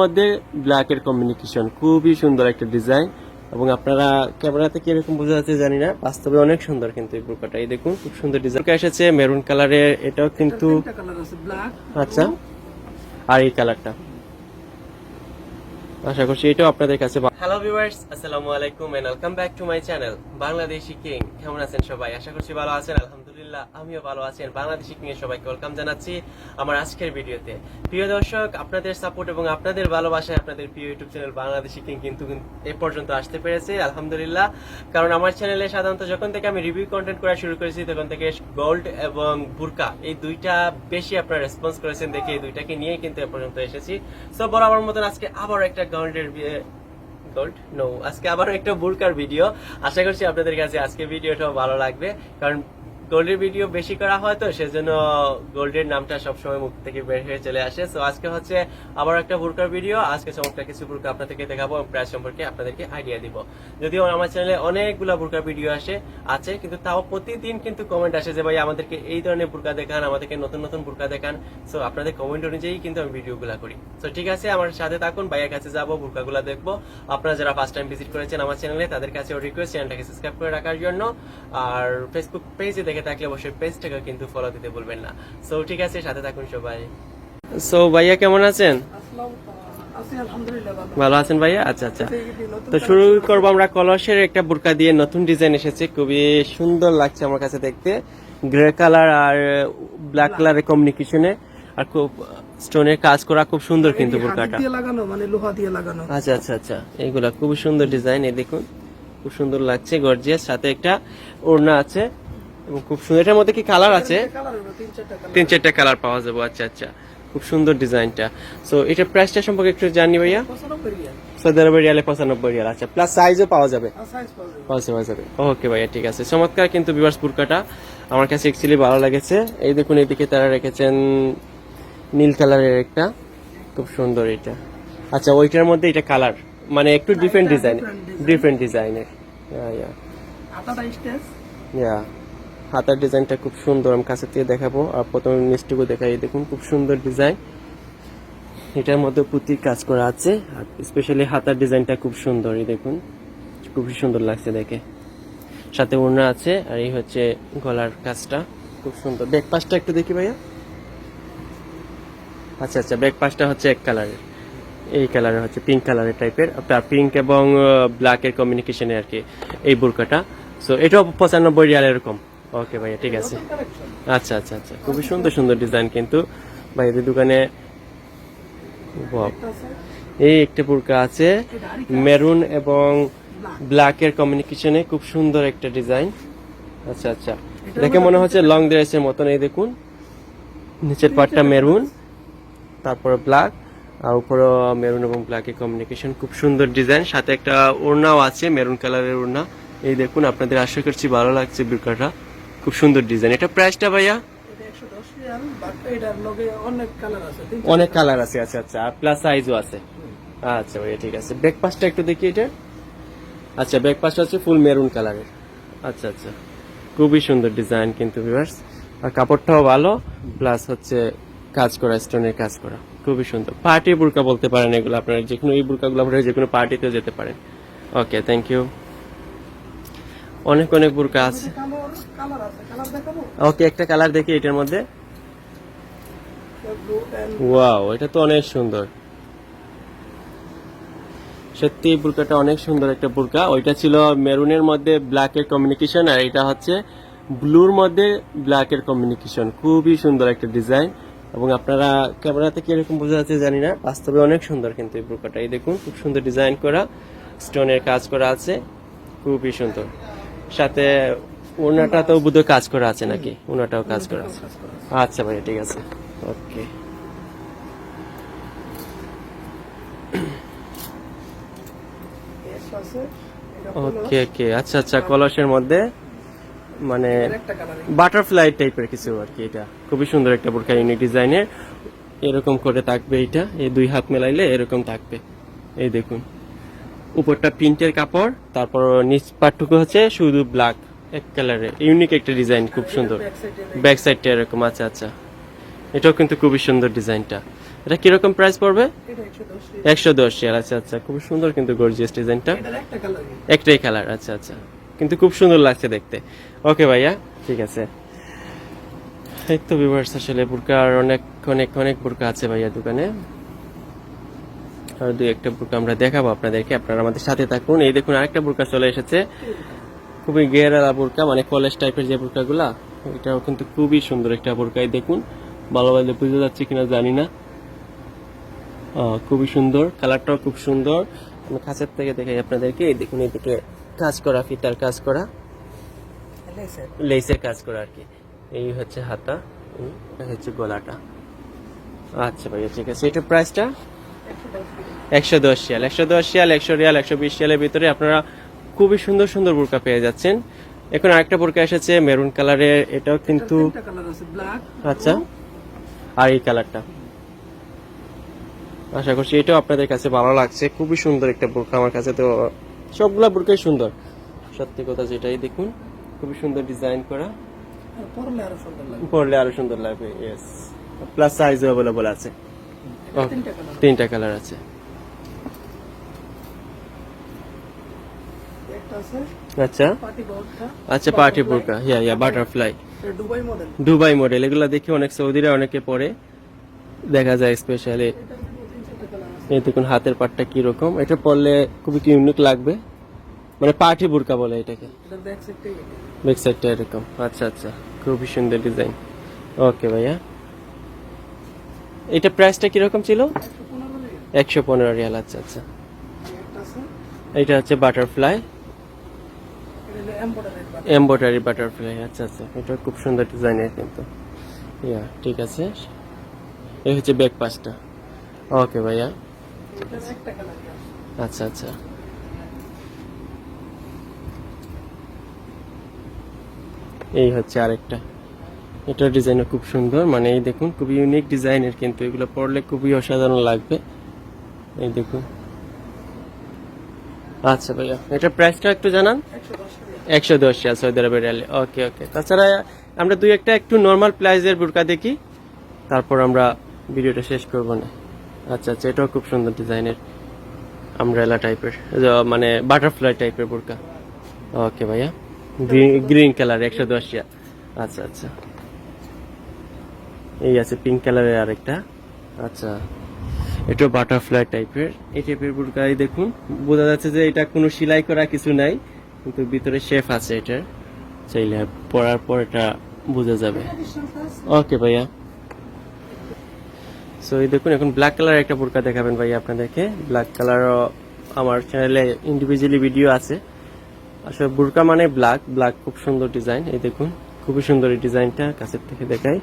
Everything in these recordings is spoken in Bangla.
মধ্যে ব্ল্যাকের কমিউনিকেশন খুবই সুন্দর একটা ডিজাইন এবং আপনারা ক্যামেরাতে কীরকম বোঝা যাচ্ছে জানি না বাস্তবে অনেক সুন্দর কিন্তু এই বুরকাটা এই দেখুন খুব সুন্দর ডিজাইন এসেছে মেরুন কালারের এটাও কিন্তু আচ্ছা। আর এই কালারটা আশা করছি এটাও আপনাদের কাছে হ্যালো ভিউয়ার্স আসসালামু আলাইকুম and welcome back to my channel Bangladeshi king কেমন আছেন সবাই? আশা করছি ভালো আছেন আলহামদুলিল্লাহ। আমিও ভালো আছেন বাংলাদেশি কিং সবাইকে ওয়েলকাম জানাচ্ছি আমার আজকের ভিডিওতে। প্রিয় দর্শক, আপনাদের সাপোর্ট এবং আপনাদের ভালোবাসায় আপনাদের প্রিয় ইউটিউব চ্যানেল বাংলাদেশি কিং কিন্তু এ পর্যন্ত আসতে পেরেছে, আলহামদুলিল্লাহ। কারণ আমার চ্যানেলে সাধারণত যখন থেকে আমি রিভিউ কন্টেন্ট করা শুরু করেছি, তখন থেকে গোল্ড এবং বুরকা এই দুইটা বেশি আপনারা রেসপন্স করেছেন দেখে এই দুইটাকে নিয়ে কিন্তু এ পর্যন্ত এসেছি। সো বরাবর মতন আজকে আবার একটা গোল্ডের গোল্ড নো আজকে আবার একটা বুরকার ভিডিও আশা করছি আপনাদের কাছে আজকে ভিডিওটাও ভালো লাগবে। কারণ গোল্ডের ভিডিও বেশি করা হয় তো, সেজন্য গোল্ডের নামটা সবসময় মুখ থেকে বের হয়ে চলে আসে। তো আজকে হচ্ছে আবার একটা বুরকার ভিডিও। আজকে চমৎকার কিছু বুরকা আপনাদেরকে দেখাবো প্রাইস সম্পর্কে আপনাদেরকে আইডিয়া দিব। যদিও আমার চ্যানেলে অনেকগুলো বুরকার ভিডিও আসে, আছে, কিন্তু তাও প্রতিদিন কিন্তু কমেন্ট আসে যে, ভাই, আমাদেরকে এই ধরনের বুরকা দেখান, আমাদেরকে নতুন নতুন বুরকা দেখান। সো আপনাদের কমেন্ট অনুযায়ী কিন্তু আমি ভিডিওগুলো করি। তো ঠিক আছে, আমার সাথে থাকুন, ভাইয়ের কাছে যাব বুরকাগুলো দেখব। আপনারা যারা ফার্স্ট টাইম ভিজিট করেছেন আমার চ্যানেলে তাদের কাছে রিকোয়েস্ট চ্যানেলটাকে সাবস্ক্রাইব করে রাখার জন্য। আর ফেসবুক পেজে দেখে থাকলে অবশ্যই পেজটাকে কিন্তু ফলো দিতে বলবেন না। সো ঠিক আছে সাথে থাকুন সবাই। সো ভাইয়া কেমন আছেন? ভালো আছেন ভাইয়া? আচ্ছা আচ্ছা। তো শুরু করব আমরা কলসের একটা বুরকা দিয়ে নতুন ডিজাইন এসেছে খুবই সুন্দর লাগছে আমার কাছে দেখতে। গ্রে কালার আর ব্ল্যাক কালারের কমিউনিকেশনে আর খুব স্টোনের কাজ করা খুব সুন্দর কিন্তু বুরকাটা। লাগানো মানে লোহা দিয়ে লাগানো। আচ্ছা আচ্ছা আচ্ছা। এইগুলা খুব সুন্দর ডিজাইন এই দেখুন। খুব সুন্দর লাগছে গর্জিয়াস সাথে একটা ওড়না আছে। এবং খুব সুন্দর। এটার মধ্যে কি কালার আছে? তিন চারটা কালার পাওয়া যাবে। আচ্ছা আচ্ছা। খুব সুন্দর ডিজাইনটা। সো এটা প্রাইসটা সম্পর্কে একটু জানি ভাইয়া। সৌদি আরবের রিয়ালে পঁচানব্বই রিয়াল। আচ্ছা প্লাস সাইজও পাওয়া যাবে। পাওয়া যাবে। ওকে ভাইয়া ঠিক আছে। চমৎকার কিন্তু বিভার্স বুরকাটা আমার কাছে অ্যাকচুয়ালি ভালো লেগেছে। এই দেখুন এদিকে তারা রেখেছেন নীল কালারের একটা। খুব সুন্দর এটা। আচ্ছা ওইটার মধ্যে এটা কালার মানে একটু ডিফারেন্ট ডিজাইন ডিফারেন্ট ডিজাইনের ইয়া হাতার ডিজাইনটা খুব সুন্দর, আমি কাছে থেকে দেখাবো। আর প্রথমে নিচটুকু দেখাই, দেখুন খুব সুন্দর ডিজাইন। এটার মধ্যে পুঁতির কাজ করা আছে, আর স্পেশালি হাতার ডিজাইনটা খুব সুন্দর, এই দেখুন। খুবই সুন্দর লাগছে দেখে। সাথে ওড়না আছে, আর এই হচ্ছে গলার কাজটা, খুব সুন্দর। ব্যাক পাশটা একটু দেখি ভাইয়া। আচ্ছা আচ্ছা ব্যাক পাশটা হচ্ছে এক কালারের। এই কালারের হচ্ছে পিঙ্ক কালারের টাইপের আপনার পিঙ্ক এবং ব্ল্যাকের কমিউনিকেশনে আর কি, এই বুরকাটা। সো এটাও পঁচানব্বই রিয়াল এরকম ওকে ভাইয়া, ঠিক আছে। আচ্ছা আচ্ছা আচ্ছা। খুবই সুন্দর সুন্দর ডিজাইন কিন্তু। ভাইয়াদের দোকানে এই একটা বুরকা আছে মেরুন এবং ব্ল্যাকের কমিউনিকেশনে খুব সুন্দর একটা ডিজাইন আচ্ছা আচ্ছা। দেখে মনে হচ্ছে লং ড্রেসের মতন, এই দেখুন। নিচের পার্টটা মেরুন তারপরে ব্ল্যাক আর উপরে মেরুন এবং ব্ল্যাকের কমিউনিকেশন খুব সুন্দর ডিজাইন সাথে একটা ওড়নাও আছে মেরুন কালারের ওড়না। এই দেখুন, আপনাদের আশা করছি ভালো লাগছে বুরকাটা খুব সুন্দর ডিজাইন এটা প্রাইসটা ভাইয়া? অনেক কালার আছে আচ্ছা আচ্ছা। আর প্লাস সাইজও আছে। আচ্ছা ভাইয়া ঠিক আছে। ব্রেকফাস্টটা একটু দেখি এটা। আচ্ছা ব্রেকফাস্ট হচ্ছে ফুল মেরুন কালারের আচ্ছা আচ্ছা। খুবই সুন্দর ডিজাইন কিন্তু ভিউয়ার্স আর কাপড়টাও ভালো প্লাস হচ্ছে কাজ করা স্টোনের কাজ করা। খুবই সুন্দর। পার্টি বুরকা বলতে পারেন এগুলো আপনারা যে কোনো এই বুরকাগুলো আপনারা যে কোনো পার্টিতেও যেতে পারেন। ওকে থ্যাংক ইউ অনেক অনেক বুরকা আছে। ওকে একটা কালার দেখি এটার মধ্যে। ওয়াও এটা তো অনেক সুন্দর। সত্যি বুরকাটা অনেক সুন্দর একটা বুরকা। ওইটা ছিল মেরুনের মধ্যে ব্ল্যাকের কমিউনিকেশন আর এটা হচ্ছে ব্লুর মধ্যে ব্ল্যাকের কমিউনিকেশন খুবই সুন্দর একটা ডিজাইন এবং আপনারা ক্যামেরাতে কীরকম বোঝা যাচ্ছে জানি না। বাস্তবে অনেক সুন্দর কিন্তু এই বুরকাটা। এই দেখুন খুব সুন্দর ডিজাইন করা। স্টোনের কাজ করা আছে। খুবই সুন্দর। সাথে ওনাটা তো বোধহয় কাজ করা আছে নাকি? ওনাটাও কাজ করা আছে। আচ্ছা ভাই ঠিক আছে। ওকে ওকে ওকে আচ্ছা আচ্ছা কলসের মধ্যে মানে বাটারফ্লাই টাইপের কিছু আর কি এটা। খুবই সুন্দর একটা বোরকা ইউনিক ডিজাইনের এরকম করে থাকবে এটা। এই দুই হাত মেলাইলে এরকম থাকবে। এই দেখুন। উপরটা প্রিন্টের কাপড় তারপর নিচ পাটটুকু হচ্ছে শুধু ব্ল্যাক এক কালারের ইউনিক একটা ডিজাইন, খুব সুন্দর। ব্যাক সাইডটা এরকম আচ্ছা আচ্ছা। এটাও কিন্তু খুবই সুন্দর ডিজাইনটা। এটা কীরকম প্রাইস পড়বে? একশো দশ রিয়াল আচ্ছা আচ্ছা। খুব সুন্দর কিন্তু গর্জিয়াস ডিজাইনটা। কালার একটাই কালার আচ্ছা আচ্ছা। কিন্তু খুব সুন্দর লাগছে দেখতে। ওকে ভাইয়া, ঠিক আছে। এই তো ভিউয়ার্স আসলে বুরকার অনেক অনেক অনেক বুরকা আছে ভাইয়া দোকানে। আর দুই একটা বুরকা আমরা দেখাবো আপনাদেরকে। আপনারা আমাদের সাথে থাকুন। এই দেখুন, আরেকটা বুরকা চলে এসেছে। খুবই গেরালা বুরকা মানে কলেজ টাইপের যে বুরকাগুলা এটাও কিন্তু খুবই সুন্দর একটা বুরকা এই দেখুন ভালোভাবে বুঝে যাচ্ছে কিনা জানি না। খুবই সুন্দর কালারটাও খুব সুন্দর। আমি কাছের থেকে দেখাই আপনাদেরকে এই দেখুন এদিকে কাজ করা ফিতার কাজ করা। লেসের। কাজ করা আর কি। এই হচ্ছে হাতা এই হচ্ছে গলাটা। আচ্ছা ভাইয়া ঠিক আছে। এটার প্রাইসটা একশো দশ রিয়াল একশো দশ রিয়াল একশো রিয়াল একশো বিশ রিয়ালের ভিতরে আপনারা খুবই সুন্দর সুন্দর বোরকা পেয়ে যাচ্ছেন। এখন আরেকটা বোরকা এসেছে মেরুন কালারের এটাও কিন্তু আচ্ছা। আর এই কালারটা। আশা করছি এটাও আপনাদের কাছে ভালো লাগছে। খুবই সুন্দর একটা বোরকা আমার কাছে তো সবগুলা বোরকাই সুন্দর। সত্যি কথা যেটাই দেখুন খুবই সুন্দর ডিজাইন করা। পরলে আরও সুন্দর লাগবে। পরলে আরও সুন্দর লাগবে ইয়েস প্লাস সাইজ অ্যাভেলেবল আছে। তিনটা কালার আছে একটা আছে আচ্ছা। আচ্ছা পার্টি বোরকা ইয়া ইয়া butterfly Dubai model Dubai model এগুলো দেখে অনেক সৌদিরা অনেকে পরে দেখা যায় স্পেশালি এই দেখুন হাতের পাটটা কীরকম এটা পরলে খুবই ইউনিক লাগবে? মানে পার্টি বুরকা বলে এটাকে। এটা ব্যাক সাইডটা এরকম। আচ্ছা আচ্ছা। খুবই সুন্দর ডিজাইন ওকে ভাইয়া। এটা প্রাইসটা কীরকম ছিল? একশো পনেরো রিয়াল। আচ্ছা আচ্ছা। এটা হচ্ছে বাটারফ্লাই এটা এমব্রয়ডারি বাটারফ্লাই আচ্ছা আচ্ছা। এটা খুব সুন্দর ডিজাইনের কিন্তু। ইয়া ঠিক আছে। এই হচ্ছে ব্যাক পাসটা ওকে ভাইয়া। আচ্ছা আচ্ছা। এই হচ্ছে আরেকটা। এটার ডিজাইনও খুব সুন্দর। মানে এই দেখুন খুবই ইউনিক ডিজাইনের কিন্তু। এগুলো পরলে খুবই অসাধারণ লাগবে। এই দেখুন। আচ্ছা ভাইয়া এটার প্রাইসটা একটু জানান। একশো দশ টাকা সৌদি আরবের রিয়ালে। ওকে ওকে তাছাড়া আমরা দুই একটা একটু নর্মাল প্রাইজের বুরকা দেখি, তারপর আমরা ভিডিওটা শেষ করব না। আচ্ছা আচ্ছা এটাও খুব সুন্দর ডিজাইনের আমব্রেলা টাইপের মানে বাটারফ্লাই টাইপের বুরকা। ওকে ভাইয়া। গ্রিন কালার একশো দশ আচ্ছা আচ্ছা। এই আছে পিঙ্ক কালারের আরেকটা। আচ্ছা। এটা বাটারফ্লাই টাইপের এই টাইপের বুরকাই দেখুন। বোঝা যাচ্ছে যে এটা কোনো সেলাই করা কিছু নাই, কিন্তু ভিতরে শেফ আছে এটার। চাইলে পরার পর এটা বোঝা যাবে। ওকে ভাইয়া। সো এই দেখুন, এখন ব্ল্যাক কালার একটা বোরকা দেখাবেন ভাইয়া আপনাদেরকে। ব্ল্যাক কালার আমার চ্যানেলে ইন্ডিভিজুয়ালি ভিডিও আছে। আসলে বোরকা মানে ব্ল্যাক ব্ল্যাক খুব সুন্দর ডিজাইন এই দেখুন, খুবই সুন্দর এই ডিজাইনটা কাছের থেকে দেখাই।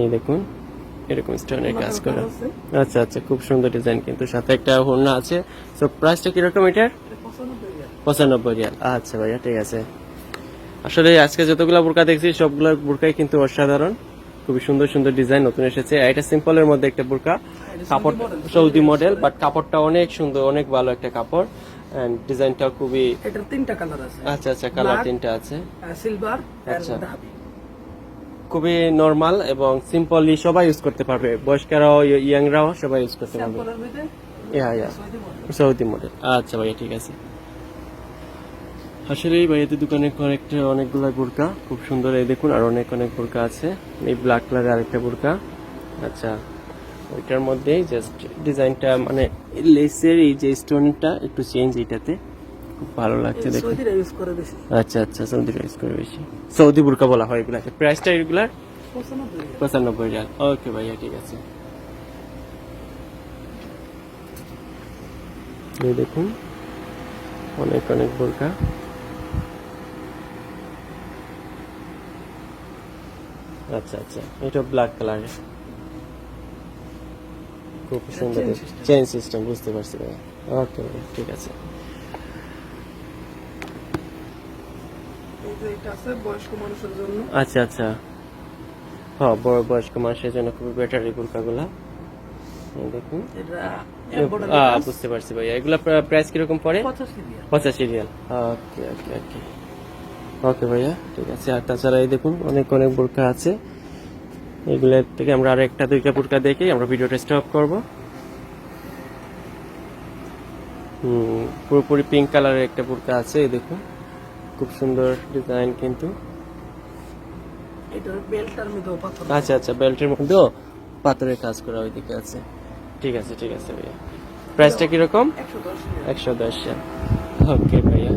এই দেখুন। এরকম স্টোনের কাজ করা। আচ্ছা আচ্ছা খুব সুন্দর ডিজাইন কিন্তু। সাথে একটা ওড়না আছে। সো প্রাইসটা কীরকম এটার? এটা পঁচানব্বই রিয়াল। আচ্ছা ভাইয়া ঠিক আছে। আসলে আজকে যতগুলো বোরকা দেখছি সবগুলো বোরকাই কিন্তু অসাধারণ। খুবই সুন্দর সুন্দর ডিজাইন নতুন এসেছে। এটা সিম্পলের মধ্যে একটা বোরকা কাপড় সৌদি মডেল বাট কাপড়টা অনেক সুন্দর অনেক ভালো একটা কাপড়। এন্ড ডিজাইনটাও খুবই এটার তিনটা কালার আছে। আচ্ছা আচ্ছা কালার. তিনটা আছে। সিলভার আচ্ছা। খুবই নর্মাল এবং সিম্পলি সবাই ইউজ করতে পারবে। বয়স্করাও ইয়াংরাও সবাই ইউজ করতে পারবে। ইয়া ইয়া সৌদি মডেল আচ্ছা ভাইয়া ঠিক আছে। আসলে এই ভাইয়াদের দোকানে কয়েকটা অনেকগুলো বোরকা খুব সুন্দর এই দেখুন আর অনেক অনেক বোরকা আছে। এই ব্ল্যাক কালারের আরেকটা বোরকা। আচ্ছা ওইটার মধ্যেই জাস্ট ডিজাইনটা মানে লেসের এই যে স্টোনটা একটু চেঞ্জ এইটাতে। খুব ভালো লাগছে বেশি। আচ্ছা আচ্ছা ইউজ করে বেশি। সৌদি বোরকা বলা হয় এগুলাকে। প্রাইসটা এগুলার? পঁচানব্বই রিয়াল। ওকে ভাইয়া ঠিক আছে। দেখুন অনেক অনেক বোরকা। আচ্ছা আচ্ছা এটা ব্ল্যাক কালারের খুব সুন্দর. চেন সিস্টেম বুঝতে পারছি ভাইয়া। ওকে ঠিক আছে এই যে এটা আছে বয়স্ক মানুষের জন্য। আচ্ছা আচ্ছা। হ্যাঁ বড় বয়স্ক মানুষের জন্য খুবই বেটার এই এই দেখুন। বুঝতে পারছি ভাইয়া। এগুলা প্রাইস কীরকম পড়ে? পঁচাশি রিয়াল। ওকে ওকে ওকে। ওকে ভাইয়া ঠিক আছে। আর তাছাড়া এই দেখুন অনেক অনেক বোরকা আছে। এগুলোর থেকে আমরা আর একটা দুইটা পুরকা দেখে আমরা ভিডিওটা স্টপ করব। হুম পুরোপুরি পিঙ্ক কালারের একটা পুরকা আছে এই দেখুন। খুব সুন্দর ডিজাইন কিন্তু। আচ্ছা আচ্ছা বেল্টের মধ্যেও পাথরের কাজ করা ওইদিকে আছে। ঠিক আছে ঠিক আছে ভাইয়া। প্রাইসটা কীরকম? একশো দশ। ওকে ভাইয়া।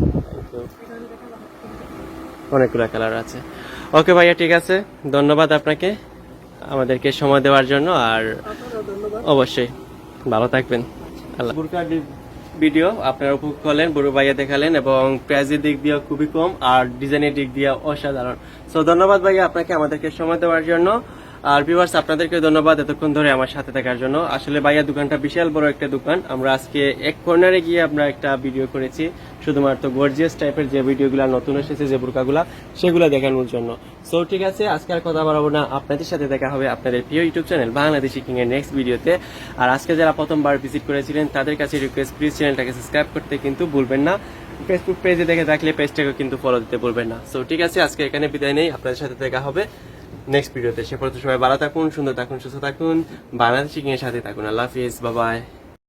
অনেকগুলো কালার আছে। ওকে ভাইয়া ঠিক আছে। ধন্যবাদ আপনাকে আমাদেরকে সময় দেওয়ার জন্য আর অবশ্যই। ভালো থাকবেন। আল্লাহ ভিডিও আপনারা উপভোগ করলেন, বড় ভাইয়া দেখালেন এবং প্রাইজের দিক দিয়ে খুবই কম আর ডিজাইনের দিক দিয়ে অসাধারণ। সো ধন্যবাদ ভাইয়া আপনাকে আমাদেরকে সময় দেওয়ার জন্য। আর ভিউয়ার্স আপনাদেরকে ধন্যবাদ এতক্ষণ ধরে আমার সাথে থাকার জন্য। আসলে ভাইয়া, দোকানটা বিশাল বড় একটা দোকান। আমরা আজকে এক কর্নারে গিয়ে আমরা একটা ভিডিও করেছি, শুধুমাত্র গর্জিয়াস টাইপের যে ভিডিওগুলো নতুন এসেছে, যে বুরকাগুলা, সেগুলো দেখানোর জন্য। সো ঠিক আছে, আজকে আর কথা বাড়াবো না। আপনাদের সাথে দেখা হবে আপনাদের প্রিয় ইউটিউব চ্যানেল বাংলাদেশি কিং এর নেক্সট ভিডিওতে আর আজকে যারা প্রথমবার ভিজিট করেছিলেন, তাদের কাছে রিকোয়েস্ট প্লিজ চ্যানেলটাকে সাবস্ক্রাইব করতে কিন্তু ভুলবেন না। ফেসবুক পেজে দেখে থাকলে পেজটাকে কিন্তু ফলো দিতে ভুলবেন না। সো ঠিক আছে, আজকে এখানে বিদায় নেই। আপনাদের সাথে দেখা হবে। নেক্সট ভিডিওতে সে পর্যন্ত সবাই ভালো থাকুন, সুন্দর থাকুন, সুস্থ থাকুন, বাংলাদেশি কিনে সাথে থাকুন। আল্লাহ হাফিজ, বাবাই।